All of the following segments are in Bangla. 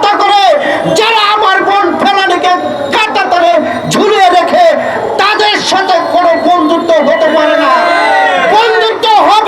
হত্যা করে যারা আমার বোন ফেলানিকে কাটা তলে ঝুলিয়ে রেখে তাদের সাথে কোনো বন্ধুত্ব হতে পারে না। বন্ধুত্ব হয়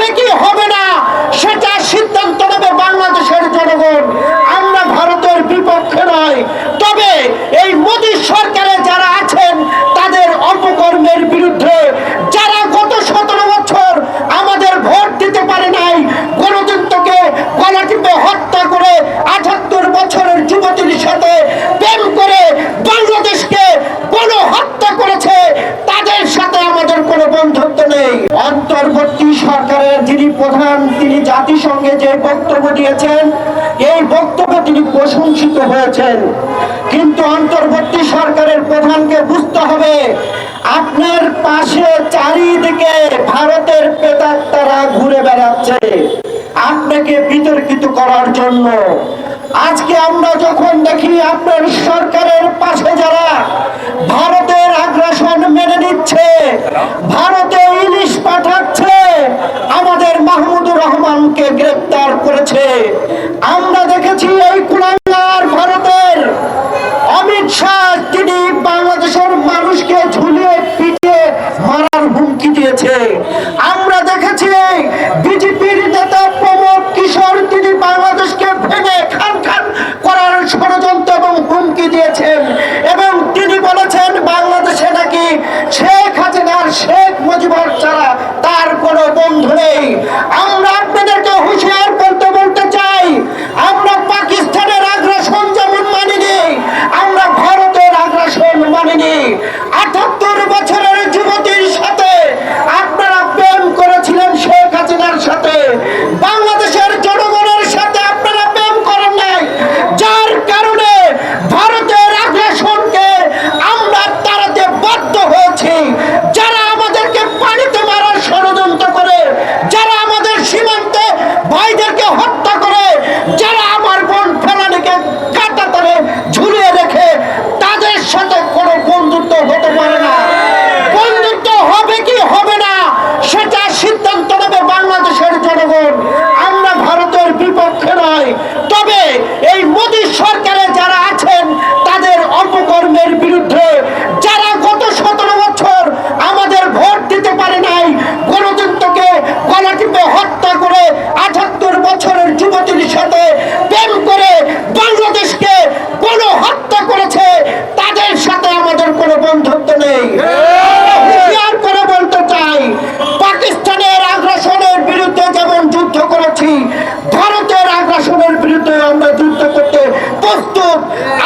গ্রহণযোগ্য নেই। অন্তর্বর্তী সরকারের যিনি প্রধান, তিনি জাতিসংঘে যে বক্তব্য দিয়েছেন, এই বক্তব্যে তিনি প্রশংসিত হয়েছেন। কিন্তু অন্তর্বর্তী সরকারের প্রধানকে বুঝতে হবে, আপনার পাশে চারিদিকে ভারতের পেতার ঘুরে বেড়াচ্ছে। আপনাকে বিতর্কিত করার জন্য। আজকে আমরা যখন দেখি আপনার সরকারের পাশে যারা ভারতের আগ্রাসন মেনে নিচ্ছে porque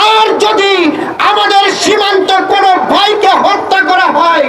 আর যদি আমাদের সীমান্ত কোনো ভাইকে হত্যা করা হয়